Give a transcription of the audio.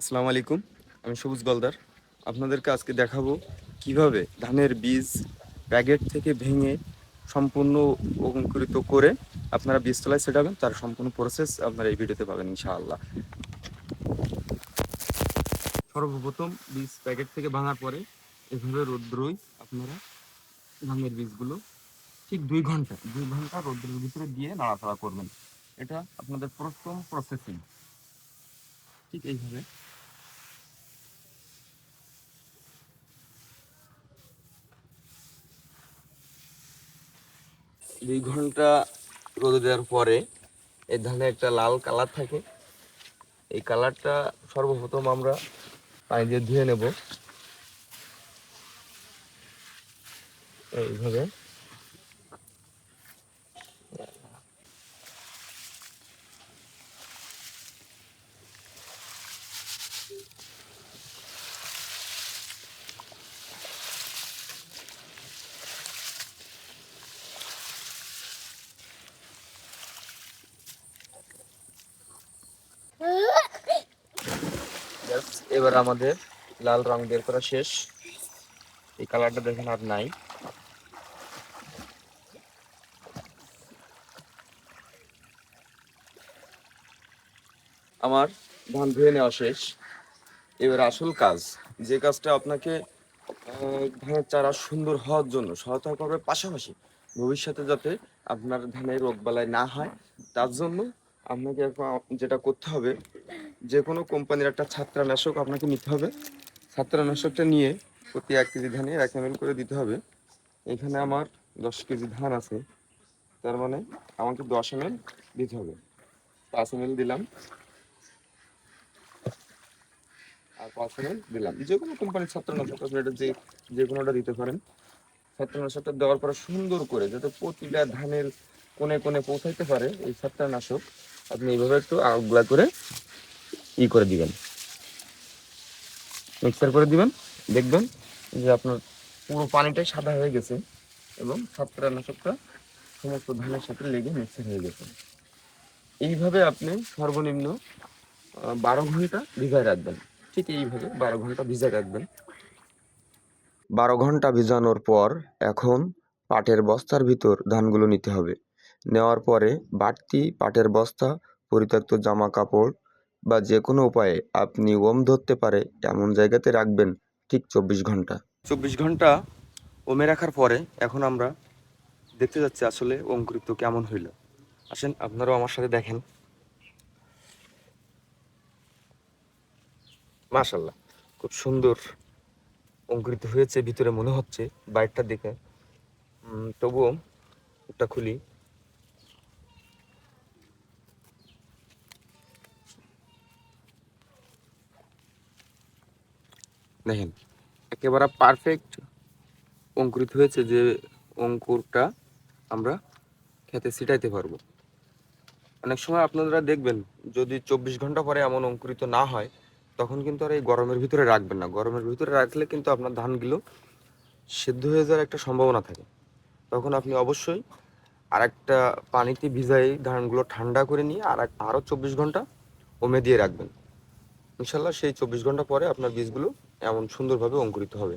আসসালামু আলাইকুম, আমি সবুজ গলদার। আপনাদেরকে আজকে দেখাবো কীভাবে ধানের বীজ প্যাকেট থেকে ভেঙে সম্পূর্ণ অঙ্কুরিত করে আপনারা বীজ বীজতলায় সেটাবেন তার সম্পূর্ণ প্রসেস আপনারা এই ভিডিওতে পাবেন ইনশাআল্লাহ। সর্বপ্রথম বীজ প্যাকেট থেকে ভাঙার পরে এভাবে রৌদ্রই আপনারা ধানের বীজগুলো ঠিক দুই ঘণ্টা দুই ঘণ্টা রৌদ্রের ভিতরে দিয়ে নাড়াচাড়া করবেন। এটা আপনাদের প্রথম প্রসেসিং ঠিক এইভাবে দুই ঘণ্টা রোদে দেওয়ার পরে এর ধানে একটা লাল কালার থাকে। এই কালারটা সর্বপ্রথম আমরা পানি দিয়ে ধুয়ে নেব। এইভাবে। এবার আমাদের লাল রং বের করা শেষ। এই কালারটা দেখেন আর নাই। আমার ধান ধুয়ে নেওয়া শেষ। এবার আসল কাজ, যে কাজটা আপনাকে ধানের চারা সুন্দর হওয়ার জন্য সহায়তা করবে পাশাপাশি ভবিষ্যতে যাতে আপনার ধানের রোগ বালাই না হয়, তার জন্য আপনাকে যেটা করতে হবে যে কোনো কোম্পানির একটা ছাত্রানাশক আপনাকে নিতে হবে। ছাত্রানাশকটা নিয়ে প্রতি এক কেজি ধানে এক এম করে দিতে হবে। এখানে আমার দশ কেজি ধান আছে। তার মানে আমাকে দশ এম দিতে হবে। পাঁচ এম দিলাম। আর পাঁচ এম দিলাম। যে কোনো কোম্পানির ছাত্রানাশক আপনি এটা যে যে কোনোটা দিতে পারেন। ছাত্রানাশকটা দেওয়ার পরে সুন্দর করে যাতে প্রতিটা ধানের কোণে কোণে পৌঁছাইতে পারে এই ছাত্রানাশক আপনি এইভাবে একটু আগুলা করে ই করে দিবেন। মিক্সার করে দিবেন, দেখবেন যে আপনার পুরো পানিটাই সাদা হয়ে গেছে এবং ছত্রাকনাশকটা সমস্ত ধানের সাথে লেগে মিক্সার হয়ে গেছে। এইভাবে আপনি সর্বনিম্ন বারো ঘণ্টা ভিজায় রাখবেন। ঠিক এইভাবে বারো ঘণ্টা ভিজায় রাখবেন। বারো ঘণ্টা ভিজানোর পর এখন পাটের বস্তার ভিতর ধানগুলো নিতে হবে। নেওয়ার পরে বাড়তি পাটের বস্তা, পরিত্যক্ত জামা কাপড় বা যে কোনো উপায়ে আপনি ওম ধরতে পারে, এমন জায়গাতে রাখবেন ঠিক চব্বিশ ঘণ্টা। চব্বিশ ঘণ্টা ওমে রাখার পরে এখন আমরা দেখতে যাচ্ছি আসলে অঙ্কুরিত কেমন হইল। আসেন, আপনারাও আমার সাথে দেখেন। মাশাল্লাহ খুব সুন্দর অঙ্কুরিত হয়েছে, ভিতরে মনে হচ্ছে বাইকটা দিকে তবুও ওটা খুলি। দেখেন, একেবারে পারফেক্ট অঙ্কুরিত হয়েছে যে অঙ্কুরটা আমরা খেতে ছিটাইতে পারব। অনেক সময় আপনারা দেখবেন, যদি চব্বিশ ঘণ্টা পরে এমন অঙ্কুরিত না হয়, তখন কিন্তু আর এই গরমের ভিতরে রাখবেন না। গরমের ভিতরে রাখলে কিন্তু আপনার ধানগুলো সেদ্ধ হয়ে যাওয়ার একটা সম্ভাবনা থাকে। তখন আপনি অবশ্যই আর একটা পানিতে ভিজাই ধানগুলো ঠান্ডা করে নিয়ে আর আরও চব্বিশ ঘণ্টা ওমে দিয়ে রাখবেন। ইনশাল্লাহ সেই চব্বিশ ঘণ্টা পরে আপনার বীজগুলো এমন সুন্দরভাবে অঙ্কুরিত হবে।